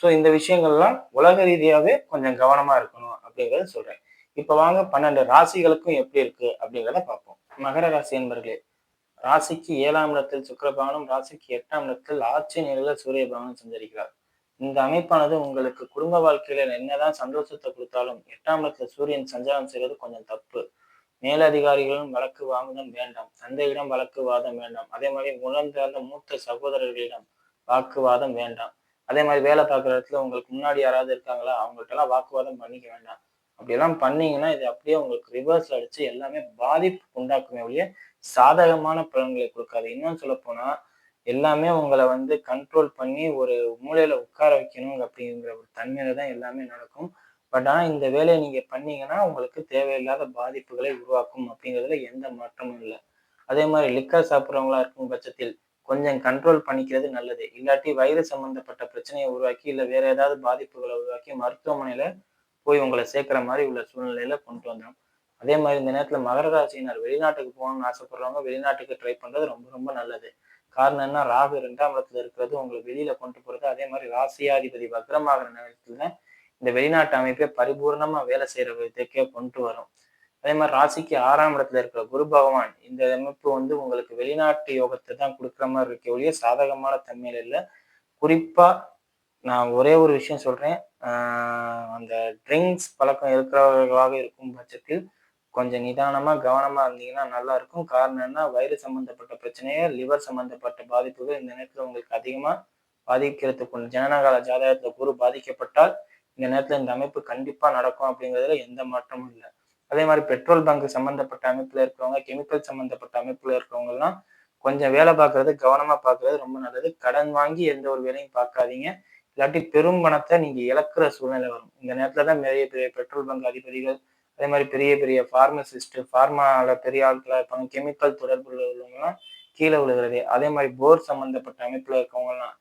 So இந்த விஷயங்கள்லாம் உலக ரீதியாகவே கொஞ்சம் கவனமாக இருக்கணும் அப்படிங்கிறத சொல்கிறேன் இப்போ வாங்க பன்னெண்டு ராசிகளுக்கும் எப்படி இருக்கு அப்படிங்கிறத பார்ப்போம். மகர ராசி என்பர்களே ராசிக்கு ஏழாம் இடத்தில் சுக்கரபவனும் ராசிக்கு எட்டாம் இடத்தில் ஆட்சி நிலையில் சூரிய பவனும் சஞ்சரிக்கிறார். இந்த அமைப்பானது உங்களுக்கு குடும்ப வாழ்க்கையில என்னதான் சந்தோஷத்தை கொடுத்தாலும் எட்டாம் இடத்துல சூரியன் சஞ்சாரம் செய்வது கொஞ்சம் தப்பு. மேலதிகாரிகளும் வழக்கு வாங்குதம் வேண்டாம். தந்தையிடம் வழக்கு வாதம் வேண்டாம். அதே மாதிரி உணர்ந்த மூத்த சகோதரர்களிடம் வாக்குவாதம் வேண்டாம். அதே மாதிரி வேலை பார்க்குற இடத்துல உங்களுக்கு முன்னாடி யாராவது இருக்காங்களா அவங்கள்ட்ட எல்லாம் வாக்குவாதம் பண்ணிக்க வேண்டாம். அப்படியெல்லாம் பண்ணீங்கன்னா இது அப்படியே உங்களுக்கு ரிவர்ஸ் அடிச்சு எல்லாமே பாதிப்பு உண்டாக்குமே ஒழிய சாதகமான பலன்களை கொடுக்காது. இன்னும் சொல்ல போனா எல்லாமே உங்களை வந்து கண்ட்ரோல் பண்ணி ஒரு மூலையில உட்கார வைக்கணும் அப்படிங்கிற ஒரு தன்மையில தான் எல்லாமே நடக்கும். பட் ஆனால் இந்த வேலையை நீங்க பண்ணீங்கன்னா உங்களுக்கு தேவையில்லாத பாதிப்புகளை உருவாக்கும் அப்படிங்கிறதுல எந்த மாற்றமும் இல்லை. அதே மாதிரி லிக்கர் சாப்பிட்றவங்களா இருக்கும் பட்சத்தில் கொஞ்சம் கண்ட்ரோல் பண்ணிக்கிறது நல்லது. இல்லாட்டி வயிறு சம்பந்தப்பட்ட பிரச்சனையை உருவாக்கி இல்லை வேற ஏதாவது பாதிப்புகளை உருவாக்கி மருத்துவமனையில போய் உங்களை சேர்க்கிற மாதிரி உள்ள சூழ்நிலையில கொண்டு வந்துடும் அதே மாதிரி இந்த நேரத்துல மகர ராசியினர் வெளிநாட்டுக்கு போகணும்னு ஆசைப்படுறவங்க வெளிநாட்டுக்கு ட்ரை பண்றது ரொம்ப ரொம்ப நல்லது. காரணம் என்ன? ராகு ரெண்டாம் இடத்துல இருக்கிறது உங்களை வெளியில கொண்டு போறது. அதே மாதிரி ராசியாதிபதி வக்ரமாகிற நேரத்துல இந்த வெளிநாட்டு அமைப்பை பரிபூர்ணமா வேலை செய்யற விதத்தைக்கே கொண்டு வரும். அதே மாதிரி ராசிக்கு ஆறாம் இடத்துல இருக்கிற குரு பகவான் இந்த அமைப்பு வந்து உங்களுக்கு வெளிநாட்டு யோகத்தை தான் கொடுக்குற மாதிரி இருக்க ஒழிய சாதகமான தன்மையில் இல்லை. குறிப்பாக நான் ஒரே ஒரு விஷயம் சொல்கிறேன் அந்த ட்ரிங்க்ஸ் பழக்கம் இருக்கிறவர்களாக இருக்கும் பட்சத்தில் கொஞ்சம் நிதானமாக கவனமாக இருந்தீங்கன்னா நல்லா இருக்கும். காரணம் என்ன வயிறு சம்பந்தப்பட்ட பிரச்சனையே லிவர் சம்பந்தப்பட்ட பாதிப்புகள் இந்த நேரத்தில் உங்களுக்கு அதிகமாக பாதிக்கிறதுக்கு ஜனனகால ஜாதகத்தில் குரு பாதிக்கப்பட்டால் இந்த நேரத்தில் இந்த அமைப்பு கண்டிப்பாக நடக்கும் அப்படிங்கிறதுல எந்த மாற்றமும் இல்லை. அதே மாதிரி பெட்ரோல் பங்க் சம்மந்தப்பட்ட அமைப்பில் இருக்கிறவங்க கெமிக்கல் சம்மந்தப்பட்ட அமைப்பில் இருக்கிறவங்கலாம் கொஞ்சம் வேலை பார்க்கறது கவனமாக பார்க்கறது ரொம்ப நல்லது. கடன் வாங்கி எந்த ஒரு வேலையும் பார்க்காதீங்க. இல்லாட்டி பெரும் பணத்தை நீங்கள் இழக்கிற சூழ்நிலை வரும். இந்த நேரத்தில் தான் நிறைய பெரிய பெட்ரோல் பங்க் அதிபதிகள் அதே மாதிரி பெரிய பெரிய ஃபார்மசிஸ்ட் ஃபார்மாவில் பெரிய ஆட்களாக இருப்பாங்க. கெமிக்கல் தொடர்புல உள்ளவங்கலாம் கீழே விழுகிறது. அதே மாதிரி போர் சம்மந்தப்பட்ட அமைப்பில் இருக்கவங்கலாம்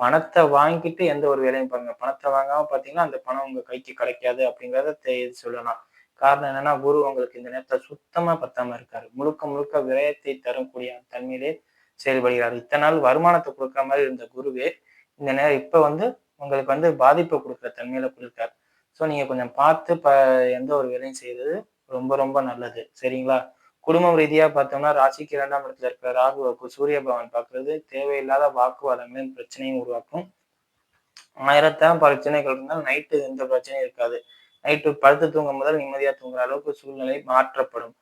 பணத்தை வாங்கிட்டு எந்த ஒரு வேலையும் பாருங்க. பணத்தை வாங்காம பார்த்தீங்கன்னா அந்த பணம் உங்கள் கைக்கு கிடைக்காது அப்படிங்கிறத சொல்லலாம். காரணம் என்னன்னா குரு உங்களுக்கு இந்த நேரத்துல சுத்தமா பத்தாம இருக்காரு. முழுக்க முழுக்க விரயத்தை தரக்கூடிய தன்மையிலே செயல்படுகிறார். இத்தனை நாள் வருமானத்தை கொடுக்குற மாதிரி இருந்த குருவே இந்த நேரம் இப்ப வந்து உங்களுக்கு வந்து பாதிப்பை கொடுக்குற தன்மையில கொடுக்காரு. ஸோ நீங்க கொஞ்சம் பார்த்து ப எந்த ஒரு வேலையும் செய்யறது ரொம்ப ரொம்ப நல்லது. சரிங்களா? குடும்பம் ரீதியா பார்த்தோம்னா ராசிக்கு இரண்டாம் இடத்துல இருக்கிற ராகுவுக்கு சூரிய பகவான் பார்க்கறது தேவையில்லாத வாக்குவாதங்களும் பிரச்சனையும் உருவாக்கும். ஆயிரத்தாம் பிரச்சனைகள் இருந்தால் நைட்டு எந்த பிரச்சனையும் இருக்காது. நைட்டு படுத்து தூங்கும் முதல் நிம்மதியாக தூங்குற அளவுக்கு சூழ்நிலை மாற்றப்படும்.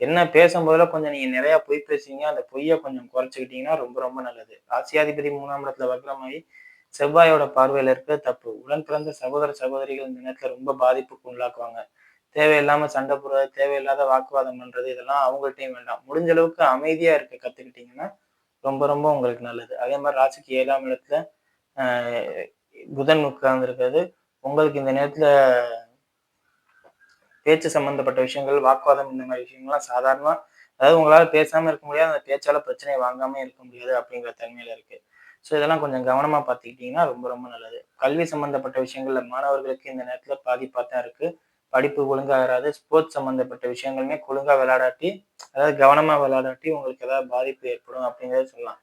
என்ன பேசும்போதெல்லாம் கொஞ்சம் நீங்கள் நிறையா பொய் பேசுவீங்க. அந்த பொய்யை கொஞ்சம் குறைச்சிக்கிட்டீங்கன்னா ரொம்ப ரொம்ப நல்லது. ராசியாதிபதி மூணாம் இடத்துல வக்ரமாயி செவ்வாயோட பார்வையில் இருக்க தப்பு. உடன் பிறந்த சகோதர சகோதரிகள் இந்த நேரத்தில் ரொம்ப பாதிப்புக்கு உள்ளாக்குவாங்க. தேவையில்லாம சண்டை போடுறது தேவையில்லாத வாக்குவாதம் பண்றது இதெல்லாம் அவங்கள்ட்டையும் வேண்டாம். முடிஞ்ச அளவுக்கு அமைதியா இருக்க கத்துக்கிட்டீங்கன்னா ரொம்ப ரொம்ப உங்களுக்கு நல்லது. அதே மாதிரி ராசிக்கு ஏழாம் இடத்துல புதன் உட்கார்ந்துருக்கிறது. உங்களுக்கு இந்த நேரத்துல பேச்சு சம்பந்தப்பட்ட விஷயங்கள் வாக்குவாதம் இந்த மாதிரி விஷயங்கள்லாம் சாதாரணமாக அதாவது உங்களால் பேசாமல் இருக்க முடியாது அந்த பேச்சால பிரச்சனையை வாங்காம இருக்க முடியாது அப்படிங்கிற தன்மையில் இருக்கு. ஸோ இதெல்லாம் கொஞ்சம் கவனமாக பார்த்துக்கிட்டிங்கன்னா ரொம்ப ரொம்ப நல்லது. கல்வி சம்பந்தப்பட்ட விஷயங்களில் மாணவர்களுக்கு இந்த நேரத்தில் பாதிப்பாக தான் இருக்கு. படிப்பு ஒழுங்காக வராது. ஸ்போர்ட்ஸ் சம்மந்தப்பட்ட விஷயங்களுமே ஒழுங்காக விளையாடாட்டி அதாவது கவனமாக விளையாடாட்டி உங்களுக்கு ஏதாவது பாதிப்பு ஏற்படும் அப்படிங்கிறத சொல்லலாம்.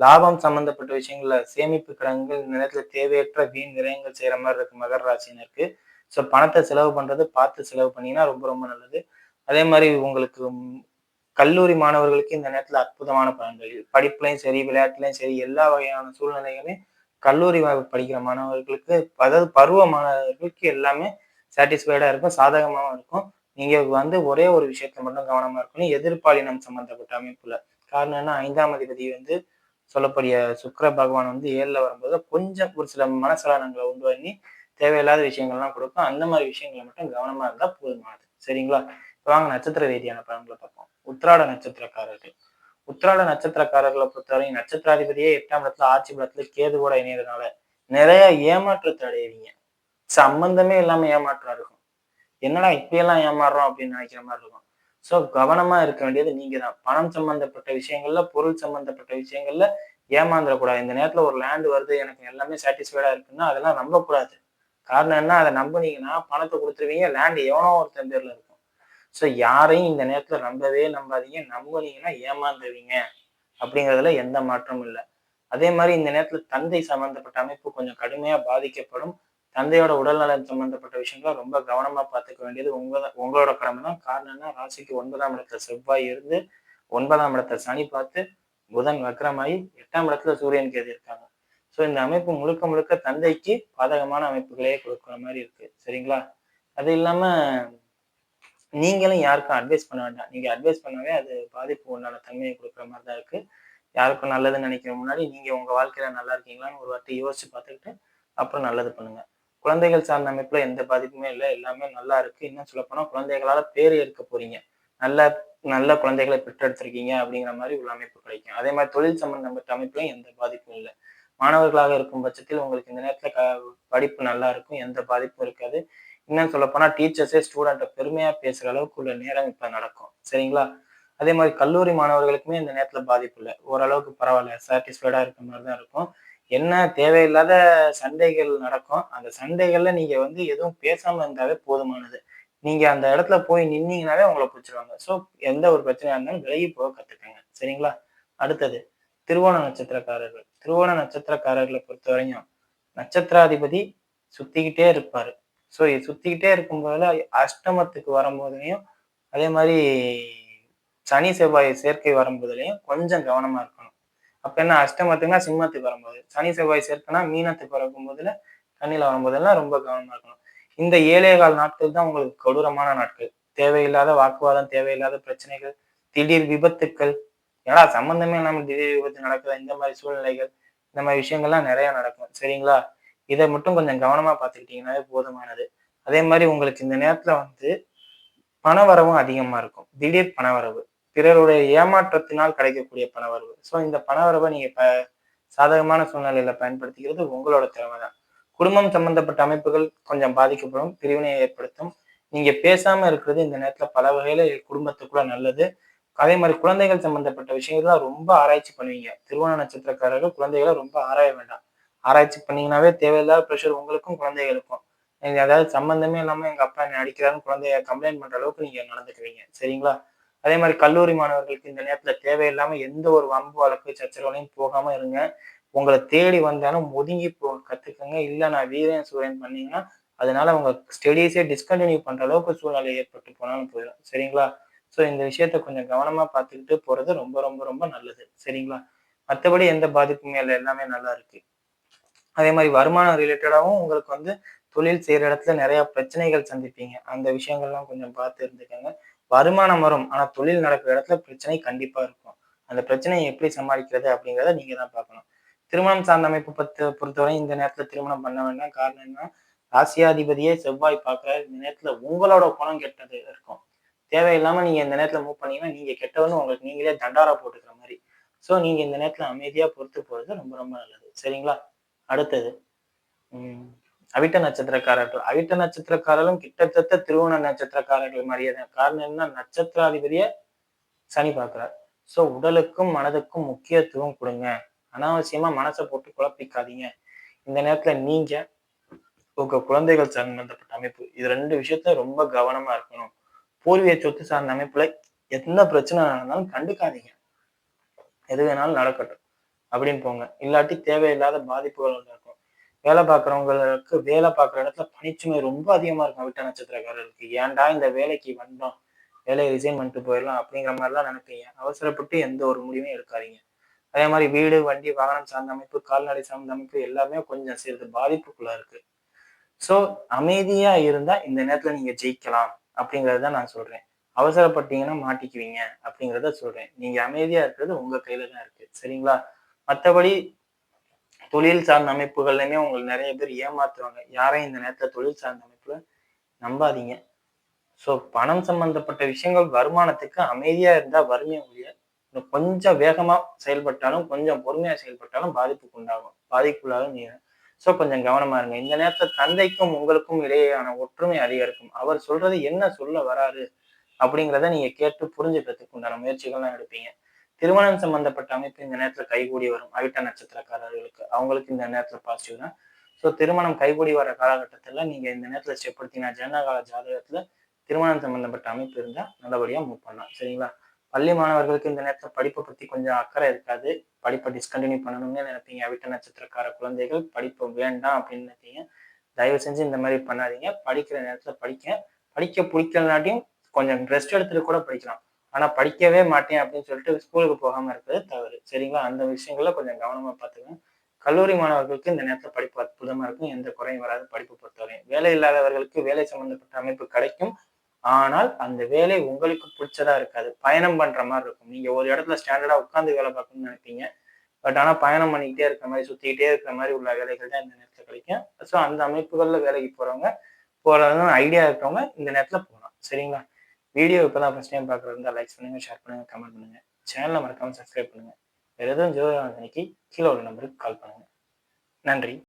லாபம் சம்மந்தப்பட்ட விஷயங்கள்ல சேமிப்பு கடன்கள் இந்த நேரத்தில் தேவையற்ற வீண் விரயங்கள் செய்கிற மாதிரி இருக்கு. மகர ராசினருக்கு ஸோ பணத்தை செலவு பண்ணுறது பார்த்து செலவு பண்ணிங்கன்னா ரொம்ப ரொம்ப நல்லது. அதே மாதிரி உங்களுக்கு கல்லூரி மாணவர்களுக்கு இந்த நேரத்தில் அற்புதமான பலன்கள். படிப்புலையும் சரி விளையாட்டுலையும் சரி எல்லா வகையான சூழ்நிலைகளையும் கல்லூரி படிக்கிற மாணவர்களுக்கு அதாவது பருவ மாணவர்களுக்கு எல்லாமே சாட்டிஸ்ஃபைடாக இருக்கும் சாதகமாகவும் இருக்கும். நீங்கள் வந்து ஒரே ஒரு விஷயத்துல மட்டும் கவனமாக இருக்கணும். எதிர்பாலினம் சம்மந்தப்பட்ட அமைப்புல. காரணம் என்ன? ஐந்தாம் அதிபதி வந்து சொல்லக்கூடிய சுக்கர பகவான் வந்து ஏழில் வரும்போது கொஞ்சம் ஒரு சில மனசலனங்களை உண்டு பண்ணி தேவையில்லாத விஷயங்கள்லாம் கொடுக்கும் அந்த மாதிரி விஷயங்களை மட்டும் கவனமா இருந்தா போதுமானது சரிங்களா? வாங்க நட்சத்திர ரீதியான பலன்களை பார்ப்போம். உத்திராட நட்சத்திரக்காரர்கள். உத்திராட நட்சத்திரக்காரர்களை பொறுத்தவரையும் நட்சத்திராதிபதியே எட்டாம் இடத்துல ஆட்சி பலத்துல கேது கூட இணையதுனால நிறைய ஏமாற்றத்தை அடைவீங்க. சம்பந்தமே இல்லாம ஏமாற்றம் இருக்கும். என்னடா இப்படியெல்லாம் ஏமாறுறோம் அப்படின்னு நினைக்கிற மாதிரி இருக்கும். ஸோ கவனமா இருக்க வேண்டியது நீங்க தான் பணம் சம்பந்தப்பட்ட விஷயங்கள்ல பொருள் சம்பந்தப்பட்ட விஷயங்கள்ல ஏமாந்துடக்கூடாது. இந்த நேரத்துல ஒரு லேண்ட் வருது எனக்கு எல்லாமே சாட்டிஸ்ஃபைடா இருக்குன்னா அதெல்லாம் நம்பக்கூடாது. காரணம் என்ன? அதை நம்பினீங்கன்னா பணத்தை கொடுத்துருவீங்க லேண்ட் எவனோ ஒருத்தன் பேர்ல இருக்கும். ஸோ யாரையும் இந்த நேரத்துல நம்பவே நம்பாதீங்க. நம்புனீங்கன்னா ஏமாந்துவீங்க அப்படிங்கிறதுல எந்த மாற்றமும் இல்லை. அதே மாதிரி இந்த நேரத்தில் தந்தை சம்பந்தப்பட்ட அமைப்பு கொஞ்சம் கடுமையா பாதிக்கப்படும். தந்தையோட உடல்நலம் சம்பந்தப்பட்ட விஷயங்களை ரொம்ப கவனமா பார்த்துக்க வேண்டியது உங்க உங்களோட கடமை தான். காரணம் என்ன? ராசிக்கு ஒன்பதாம் இடத்துல செவ்வாய் இருந்து ஒன்பதாம் இடத்துல சனி பார்த்து புதன் வக்கரமாயி எட்டாம் இடத்துல சூரியன் கேதி இருக்காங்க ஸோ இந்த அமைப்பு முழுக்க முழுக்க தந்தைக்கு பாதகமான அமைப்புகளே கொடுக்குற மாதிரி இருக்கு. சரிங்களா? அது இல்லாம நீங்களும் யாருக்கும் அட்வைஸ் பண்ண வேண்டாம். நீங்க அட்வைஸ் பண்ணவே அது பாதிப்பு உண்டான தன்மையை கொடுக்குற மாதிரி தான் இருக்கு. யாருக்கும் நல்லதுன்னு நினைக்கிற முன்னாடி நீங்க உங்க வாழ்க்கையில நல்லா இருக்கீங்களான்னு ஒரு வாட்டி யோசிச்சு பார்த்துக்கிட்டு அப்புறம் நல்லது பண்ணுங்க. குழந்தைகள் சார்ந்த அமைப்புல எந்த பாதிப்புமே இல்லை. எல்லாமே நல்லா இருக்கு. இன்னும் சொல்ல போனா குழந்தைகளால பேர் எடுக்க போறீங்க. நல்ல நல்ல குழந்தைகளை பெற்றெடுத்திருக்கீங்க அப்படிங்கிற மாதிரி ஒரு அமைப்பு கிடைக்கும். அதே மாதிரி தொழில் சம்பந்தப்பட்ட அமைப்புல எந்த பாதிப்பும் இல்லை. மாணவர்களாக இருக்கும் பட்சத்தில் உங்களுக்கு இந்த நேரத்தில் க படிப்பு நல்லா இருக்கும் எந்த பாதிப்பும் இருக்காது. இன்னும் சொல்லப்போனால் டீச்சர்ஸே ஸ்டூடெண்ட்டை பெருமையாக பேசுகிற அளவுக்கு உள்ள நேரம் இப்போ நடக்கும். சரிங்களா? அதே மாதிரி கல்லூரி மாணவர்களுக்குமே இந்த நேரத்தில் பாதிப்பு இல்லை. ஓரளவுக்கு பரவாயில்ல. சாட்டிஸ்ஃபைடாக இருக்க மாதிரி தான் இருக்கும். என்ன தேவையில்லாத சண்டைகள் நடக்கும். அந்த சண்டைகள்ல நீங்க வந்து எதுவும் பேசாம இருந்தாவே போதுமானது. நீங்க அந்த இடத்துல போய் நின்னீங்கனாவே உங்களை பிடிச்சிருவாங்க. ஸோ எந்த ஒரு பிரச்சனையா இருந்தாலும் விலகி போக கத்துக்கங்க. சரிங்களா? அடுத்தது திருவோண நட்சத்திரக்காரர்கள். திருவோண நட்சத்திரக்காரர்களை பொறுத்த வரையும் நட்சத்திராதிபதி சுத்திக்கிட்டே இருப்பாரு. ஸோ சுத்திக்கிட்டே இருக்கும்போதுல அஷ்டமத்துக்கு வரும்போதுலையும் அதே மாதிரி சனி செவ்வாய் சேர்க்கை வரும்போதுலையும் கொஞ்சம் கவனமா இருக்கணும். அப்ப என்ன அஷ்டமத்துக்குனா சிம்மத்துக்கு வரும்போது சனி செவ்வாய் சேர்க்கைனா மீனத்துக்கு வரும்போதுல கண்ணில வரும்போதெல்லாம் ரொம்ப கவனமா இருக்கணும். இந்த ஏழே கால் நாட்கள் தான் உங்களுக்கு கொடூரமான நாட்கள். தேவையில்லாத வாக்குவாதம் தேவையில்லாத பிரச்சனைகள் திடீர் விபத்துக்கள் ஏன்னா சம்மந்தமே இல்லாமல் திடீர் விபத்து நடக்குது? இந்த மாதிரி சூழ்நிலைகள் இந்த மாதிரி விஷயங்கள்லாம் நிறையா நடக்கும். சரிங்களா? இதை மட்டும் கொஞ்சம் கவனமாக பார்த்துக்கிட்டீங்கன்னாவே போதுமானது. அதே மாதிரி உங்களுக்கு இந்த நேரத்தில் வந்து பணவரவும் அதிகமாக இருக்கும். திடீர் பணவரவு. பிறருடைய ஏமாற்றத்தினால் கிடைக்கக்கூடிய பணவரவு. ஸோ இந்த பணவரவை நீங்கள் ப சாதகமான சூழ்நிலையில் பயன்படுத்திக்கிறது உங்களோட திறமை தான் குடும்பம் சம்பந்தப்பட்ட அமைப்புகள் கொஞ்சம் பாதிக்கப்படும் பிரிவினையை ஏற்படுத்தும். நீங்க பேசாம இருக்கிறது இந்த நேரத்துல பல வகையில குடும்பத்துக்குள்ள நல்லது. அதே மாதிரி குழந்தைகள் சம்பந்தப்பட்ட விஷயங்கள்லாம் ரொம்ப ஆராய்ச்சி பண்ணுவீங்க. திருவோண நட்சத்திரக்காரர்கள் குழந்தைகளை ரொம்ப ஆராய வேண்டாம். ஆராய்ச்சி பண்ணீங்கன்னாவே தேவையில்லாத ப்ரெஷர் உங்களுக்கும் குழந்தைகளுக்கும். அதாவது சம்பந்தமே இல்லாமல் எங்க அப்பா என்னை அடிக்கிறாருன்னு குழந்தைய கம்ப்ளைண்ட் பண்ற அளவுக்கு நீங்க நடந்துக்குவீங்க. சரிங்களா? அதே மாதிரி கல்லூரி மாணவர்களுக்கு இந்த நேரத்துல தேவையில்லாம எந்த ஒரு வம்பு வழக்கு சச்சரவுலையும் போகாம இருங்க. உங்களை தேடி வந்தாலும் ஒதுங்கி போ கத்துக்கங்க. இல்லை நான் வீரன் சூரியன் பண்ணீங்கன்னா அதனால உங்க ஸ்டடீஸே டிஸ்கண்டினியூ பண்ற அளவுக்கு சூழ்நிலை ஏற்பட்டு போனாலும் போயிடும். சரிங்களா? ஸோ இந்த விஷயத்த கொஞ்சம் கவனமா பார்த்துக்கிட்டு போறது ரொம்ப ரொம்ப ரொம்ப நல்லது. சரிங்களா? மற்றபடி எந்த பாதிப்புமே இல்லை. எல்லாமே நல்லா இருக்கு. அதே மாதிரி வருமானம் ரிலேட்டடாகவும் உங்களுக்கு வந்து தொழில் செய்யற இடத்துல நிறைய பிரச்சனைகள் சந்திப்பீங்க. அந்த விஷயங்கள்லாம் கொஞ்சம் பார்த்து இருந்துக்கோங்க. வருமானம் வரும். ஆனால் தொழில் நடக்கிற இடத்துல பிரச்சனை கண்டிப்பாக இருக்கும். அந்த பிரச்சனையை எப்படி சமாளிக்கிறது அப்படிங்கிறத நீங்க தான் பார்க்கணும். திருமணம் சார்ந்த அமைப்பு பத்து பொறுத்தவரை இந்த நேரத்தில் திருமணம் பண்ண வேண்டாம். காரணம் என்ன ராசியாதிபதியே செவ்வாய் பார்க்குற இந்த நேரத்தில் உங்களோட குணம் கெட்டது இருக்கும். தேவையில்லாம நீங்க இந்த நேரத்துல மூவ் பண்ணீங்கன்னா நீங்க கெட்டவனு உங்களுக்கு நீங்களே தண்டாரா போட்டுக்கிற மாதிரி. ஸோ நீங்க இந்த நேரத்துல அமைதியா பொறுத்து போறது ரொம்ப ரொம்ப நல்லது. சரிங்களா? அடுத்தது. உம் அவிட்ட நட்சத்திரக்காரர்கள். அவிட்ட நட்சத்திரக்காரர்களும் கிட்டத்தட்ட திருவோண நட்சத்திரக்காரர்கள் மாதிரியே தான். காரணம் என்ன நட்சத்திராதிபதிய சனி பார்க்கிறார். ஸோ உடலுக்கும் மனதுக்கும் முக்கியத்துவம் கொடுங்க. அனாவசியமா மனசை போட்டு குழப்பிக்காதீங்க. இந்த நேரத்துல நீங்க உங்க குழந்தைகள் சம்பந்தப்பட்ட அமைப்பு. இது ரெண்டு விஷயத்த ரொம்ப கவனமா இருக்கணும். பூர்வீக சொத்து சார்ந்த அமைப்புல எந்த பிரச்சனை நடந்தாலும் கண்டுக்காதீங்க. எது வேணாலும் நடக்கட்டும். அப்படின்னு போங்க. இல்லாட்டி தேவையில்லாத பாதிப்புகள் இருக்கும் வேலை பார்க்குறவங்களுக்கு வேலை பார்க்குற இடத்துல பணிச்சுமை ரொம்ப அதிகமாக இருக்கும். விட்ட நட்சத்திரக்காரர்களுக்கு. ஏன்டா இந்த வேலைக்கு வந்தோம்? வேலையை ரிசைன் பண்ணிட்டு போயிடலாம் அப்படிங்கிற மாதிரிலாம் நினைப்பீங்க. அவசரப்பட்டு எந்த ஒரு முடிவும் எடுக்காதீங்க. அதே மாதிரி வீடு வண்டி வாகனம் சார்ந்த அமைப்பு கால்நடை சார்ந்த அமைப்பு எல்லாமே கொஞ்சம் சிறிது பாதிப்புக்குள்ள இருக்கு. ஸோ அமைதியா இருந்தா இந்த நேரத்துல நீங்க ஜெயிக்கலாம். அப்படிங்கிறத நான் சொல்கிறேன் அவசரப்பட்டீங்கன்னா மாட்டிக்குவீங்க அப்படிங்கிறத சொல்கிறேன் நீங்கள் அமைதியாக இருக்கிறது உங்கள் கையில் தான் இருக்குது சரிங்களா? மற்றபடி தொழில் சார்ந்த அமைப்புகள்லையுமே உங்களுக்கு நிறைய பேர் ஏமாத்துவாங்க. யாரையும் இந்த நேரத்தில் தொழில் சார்ந்த அமைப்பில் நம்பாதீங்க. ஸோ பணம் சம்பந்தப்பட்ட விஷயங்கள் வருமானத்துக்கு அமைதியாக இருந்தால் வறுமையை முடிய கொஞ்சம் வேகமாக செயல்பட்டாலும் கொஞ்சம் பொறுமையாக செயல்பட்டாலும் பாதிப்புக்கு உண்டாகும். பாதிப்புள்ளாலும் நீங்க ஸோ கொஞ்சம் கவனமா இருங்க. இந்த நேரத்துல தந்தைக்கும் உங்களுக்கும் இடையேயான ஒற்றுமை அதிகரிக்கும். அவர் சொல்றது என்ன சொல்ல வராரு அப்படிங்கிறத நீங்க கேட்டு புரிஞ்சுக்கிறதுக்கு உண்டான முயற்சிகள்லாம் எடுப்பீங்க. திருமணம் சம்பந்தப்பட்ட அமைப்பு இந்த நேரத்துல கைகூடி வரும். அவிட்ட நட்சத்திரக்காரர்களுக்கு. அவங்களுக்கு இந்த நேரத்துல பாசிட்டிவ் தான். ஸோ திருமணம் கைகூடி வர காலகட்டத்துல நீங்க இந்த நேரத்துல செப்படுத்தினா ஜனகால ஜாதகத்துல திருமணம் சம்பந்தப்பட்ட அமைப்பு இருந்தா நல்லபடியா மூவ் பண்ணலாம். சரிங்களா? பள்ளி மாணவர்களுக்கு இந்த நேரத்தில் படிப்பை பற்றி கொஞ்சம் அக்கறை இருக்காது. படிப்பை டிஸ்கண்டினியூ பண்ணணும்னு நினைப்பீங்க. அவிட்ட நட்சத்திரக்கார குழந்தைகள் படிப்பு வேண்டாம் அப்படின்னு நினைப்பீங்க. தயவு செஞ்சு இந்த மாதிரி பண்ணாதீங்க. படிக்கிற நேரத்தில் படிக்க படிக்க பிடிக்கலனாட்டியும் கொஞ்சம் ரெஸ்ட் எடுத்துட்டு கூட படிக்கலாம். ஆனால் படிக்கவே மாட்டேன் அப்படின்னு சொல்லிட்டு ஸ்கூலுக்கு போகாமல் இருக்கிறது தவறு. சரிங்களா? அந்த விஷயங்கள கொஞ்சம் கவனமாக பார்த்துக்கணும் கல்லூரி மாணவர்களுக்கு இந்த நேரத்தில் படிப்பு அற்புதமாக இருக்கும். எந்த குறையும் வராது. படிப்பு பொறுத்தவரையும். வேலை இல்லாதவர்களுக்கு வேலை சம்மந்தப்பட்ட அமைப்பு கிடைக்கும். ஆனால் அந்த வேலை உங்களுக்கு பிடிச்சதா இருக்காது. பயணம் பண்ற மாதிரி இருக்கும். நீங்க ஒரு இடத்துல ஸ்டாண்டர்டா உட்காந்து வேலை பார்க்கணும்னு நினைப்பீங்க. பட் ஆனா பயணம் பண்ணிக்கிட்டே இருக்கிற மாதிரி சுத்திக்கிட்டே இருக்கிற மாதிரி உள்ள வேலைகள் தான் இந்த நேரத்துல கிடைக்கும். ஸோ அந்த அமைப்புகள்ல வேலைக்கு போறவங்க போறதுன்னு ஐடியா இருக்கிறவங்க இந்த நேரத்துல போகலாம். சரிங்களா? வீடியோ இப்பதான் ஃபர்ஸ்ட் டைம் பார்க்குறது லைக் பண்ணுங்க ஷேர் பண்ணுங்க கமெண்ட் பண்ணுங்க. சேனலை மறக்காம சப்ஸ்கிரைப் பண்ணுங்க. வேற எதுவும் ஜோதிட கீழே உள்ள நம்பருக்கு கால் பண்ணுங்க. நன்றி.